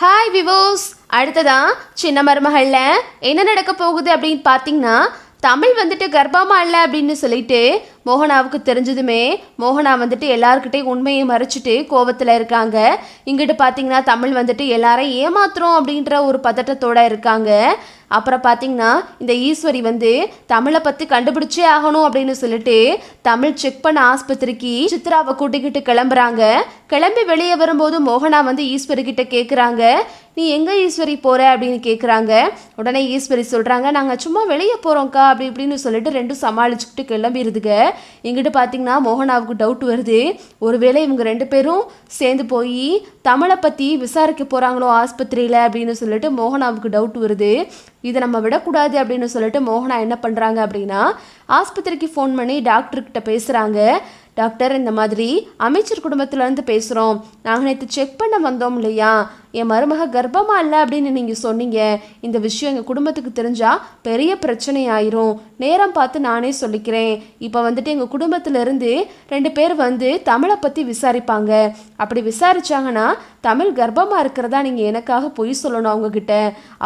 Hi விவோஸ் அடுத்ததான் சின்ன மருமகளில் என்ன நடக்க போகுது அப்படின்னு பார்த்தீங்கன்னா தமிழ் வந்துட்டு கர்ப்பமா இல்லை அப்படின்னு சொல்லிட்டு மோகனாவுக்கு தெரிஞ்சதுமே மோகனா வந்துட்டு எல்லாருக்கிட்டையும் உண்மையை மறைச்சிட்டு கோவத்தில் இருக்காங்க. இங்கிட்டு பார்த்தீங்கன்னா தமிழ் வந்துட்டு எல்லாரையும் ஏமாத்துறோம் அப்படின்ற ஒரு பதட்டத்தோட இருக்காங்க. அப்புறம் பார்த்தீங்கன்னா இந்த ஈஸ்வரி வந்து தமிழை பற்றி கண்டுபிடிச்சே ஆகணும் அப்படின்னு சொல்லிட்டு தமிழ் செக் பண்ண ஆஸ்பத்திரிக்கு சித்ராவை கூட்டிக்கிட்டு கிளம்புறாங்க. கிளம்பி வெளியே வரும்போது மோகனா வந்து ஈஸ்வரி கிட்ட கேட்குறாங்க நீ எங்கே ஈஸ்வரி போகிற அப்படின்னு கேட்குறாங்க உடனே ஈஸ்வரி சொல்கிறாங்க நாங்கள் சும்மா வெளியே போகிறோம்க்கா அப்படி இப்படின்னு சொல்லிட்டு ரெண்டும் சமாளிச்சுக்கிட்டு கிளம்பிடுதுங்க இங்கிட்டு பார்த்தீங்கன்னா மோகனாவுக்கு டவுட் வருது. ஒருவேளை இவங்க ரெண்டு பேரும் சேர்ந்து போய் தமிழை பற்றி விசாரிக்க போகிறாங்களோ ஆஸ்பத்திரியில் அப்படின்னு சொல்லிட்டு மோகனாவுக்கு டவுட் வருது. இதை நம்ம விடக்கூடாது அப்படின்னு சொல்லிட்டு மோகனா என்ன பண்ணுறாங்க அப்படின்னா ஆஸ்பத்திரிக்கு ஃபோன் பண்ணி டாக்டர்கிட்ட பேசுகிறாங்க டாக்டர் இந்த மாதிரி அமைச்சர் குடும்பத்துலேருந்து பேசுகிறோம் நாங்கள் நேற்று செக் பண்ண வந்தோம் இல்லையா? என் மருமக கர்ப்பமாக இல்லை அப்படின்னு நீங்கள் சொன்னீங்க. இந்த விஷயம் எங்கள் குடும்பத்துக்கு தெரிஞ்சால் பெரிய பிரச்சனை ஆயிரும் நேரம் பார்த்து நானே சொல்லிக்கிறேன். இப்போ வந்துட்டு எங்கள் குடும்பத்திலேருந்து ரெண்டு பேர் வந்து தமிழை பற்றி விசாரிப்பாங்க. அப்படி விசாரிச்சாங்கன்னா தமிழ் கர்ப்பமாக இருக்கிறதா நீங்கள் எனக்காக பொய் சொல்லணும் அவங்கக்கிட்ட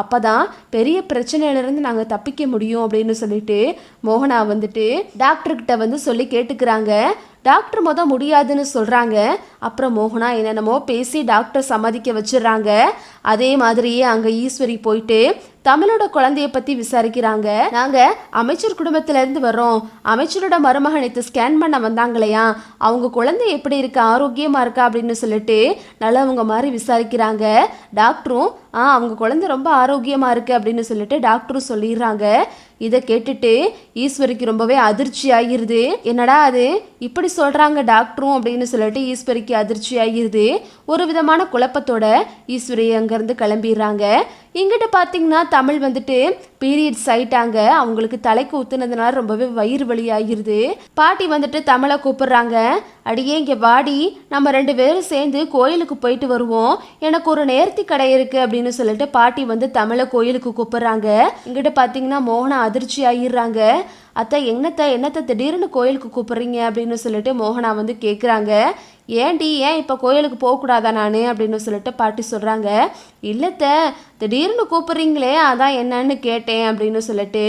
அப்போ தான் பெரிய பிரச்சனையிலேருந்து நாங்கள் தப்பிக்க முடியும் அப்படின்னு சொல்லிட்டு மோகனா வந்துட்டு டாக்டர்கிட்ட வந்து சொல்லி கேட்டுக்கிறாங்க. டாக்டர் மொதல் முடியாதுன்னு சொல்கிறாங்க அப்புறம் மோகனா என்னென்னமோ பேசி டாக்டர் சம்மதிக்க வச்சிடறாங்க. அதே மாதிரியே அங்கே ஈஸ்வரி போயிட்டு தமிழோட குழந்தைய பற்றி விசாரிக்கிறாங்க. நாங்கள் அமைச்சர் குடும்பத்திலேருந்து வர்றோம். அமைச்சரோட மருமகன் நேற்று ஸ்கேன் பண்ண வந்தாங்களையா. அவங்க குழந்தை எப்படி இருக்கு? ஆரோக்கியமாக இருக்கா? அப்படின்னு சொல்லிட்டு நல்லவங்க மாதிரி விசாரிக்கிறாங்க. டாக்டரும் ஆ அவங்க குழந்தை ரொம்ப ஆரோக்கியமாக இருக்கு அப்படின்னு சொல்லிட்டு டாக்டரும் சொல்லிடுறாங்க. இதை கேட்டுட்டு ஈஸ்வரிக்கு ரொம்பவே அதிர்ச்சி ஆகிருது. என்னடா அது? இப்படி சொல்கிறாங்க டாக்டரும் அப்படின்னு சொல்லிட்டு ஈஸ்வரிக்கு அதிர்ச்சி ஆகிருது. ஒரு விதமான குழப்பத்தோட ஈஸ்வரி அங்கேருந்து கிளம்பிடுறாங்க. இங்கிட்ட பார்த்தீங்கன்னா தமிழ் வந்துட்டு பீரியட்ஸ் ஆயிட்டாங்க. அவங்களுக்கு தலைக்கு ஊத்துனதுனால ரொம்பவே வயிறு வலி ஆகிருது பாட்டி வந்துட்டு தமிழை கூப்பிடுறாங்க. அடியே இங்கே வாடி. நம்ம ரெண்டு பேரும் சேர்ந்து கோயிலுக்கு போயிட்டு வருவோம். எனக்கு ஒரு நேர்த்தி கடை இருக்கு அப்படின்னு சொல்லிட்டு பாட்டி வந்து தமிழை கோயிலுக்கு கூப்பிடுறாங்க. இங்கிட்ட பார்த்தீங்கன்னா மோகனா அதிர்ச்சி ஆகிடுறாங்க அத்தை என்னத்த என்னத்த திடீர்னு கோயிலுக்கு கூப்பிட்றீங்க? அப்படின்னு சொல்லிட்டு மோகனா வந்து கேட்குறாங்க ஏன்டி ஏன் இப்போ கோயிலுக்கு போகக்கூடாதா நான்? அப்படின்னு சொல்லிட்டு பாட்டி சொல்கிறாங்க இல்லைத்த திடீர்னு கூப்பிட்றீங்களே அதான் என்னன்னு கேட்டேன் அப்படின்னு சொல்லிட்டு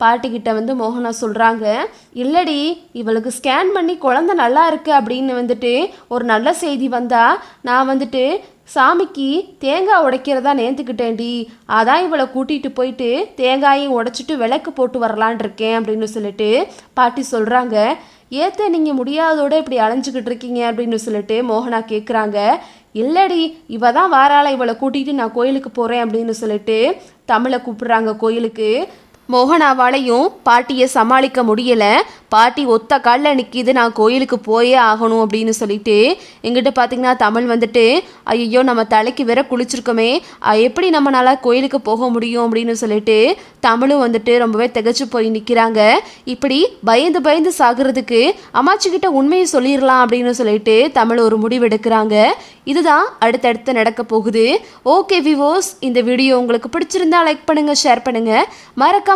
பாட்டிக்கிட்ட வந்து மோகனா சொல்கிறாங்க இல்லடி இவளுக்கு ஸ்கேன் பண்ணி குழந்த நல்லா இருக்குது அப்படின்னு வந்துட்டு ஒரு நல்ல செய்தி வந்தால் நான் வந்துட்டு சாமிக்கு தேங்காய் உடைக்கிறதா நேர்ந்துக்கிட்டேன்டி அதான் இவளை கூட்டிகிட்டு போயிட்டு தேங்காயும் உடைச்சிட்டு விளக்கு போட்டு வரலான் இருக்கேன் அப்படின்னு சொல்லிட்டு பாட்டி சொல்கிறாங்க ஏத்த நீங்கள் முடியாதோட இப்படி அலைஞ்சிக்கிட்டு இருக்கீங்க அப்படின்னு சொல்லிட்டு மோகனா கேட்குறாங்க இல்லடி இவ தான் வாராள இவளை கூட்டிகிட்டு நான் கோயிலுக்கு போகிறேன் அப்படின்னு சொல்லிட்டு தமிழை கூப்பிடுறாங்க கோயிலுக்கு. மோகனாவாலையும் பாட்டியை சமாளிக்க முடியலை. பாட்டி ஒத்த காலில் நிற்கிது நான் கோயிலுக்கு போயே ஆகணும் அப்படின்னு சொல்லிட்டு எங்கிட்ட பார்த்தீங்கன்னா தமிழ் வந்துட்டு ஐயோ நம்ம தலைக்கு வேற குளிச்சிருக்கோமே. எப்படி நம்மளால் கோயிலுக்கு போக முடியும்? அப்படின்னு சொல்லிட்டு தமிழும் வந்துட்டு ரொம்பவே திகச்சு போய் நிற்கிறாங்க இப்படி பயந்து பயந்து சாகுறதுக்கு அம்மாச்சிக்கிட்ட உண்மையை சொல்லிடலாம் அப்படின்னு சொல்லிட்டு தமிழ் ஒரு முடிவெடுக்கிறாங்க இதுதான் அடுத்தடுத்து நடக்க போகுது. ஓகே விவோஸ் இந்த வீடியோ உங்களுக்கு பிடிச்சிருந்தா லைக் பண்ணுங்கள் ஷேர் பண்ணுங்கள் மறக்காம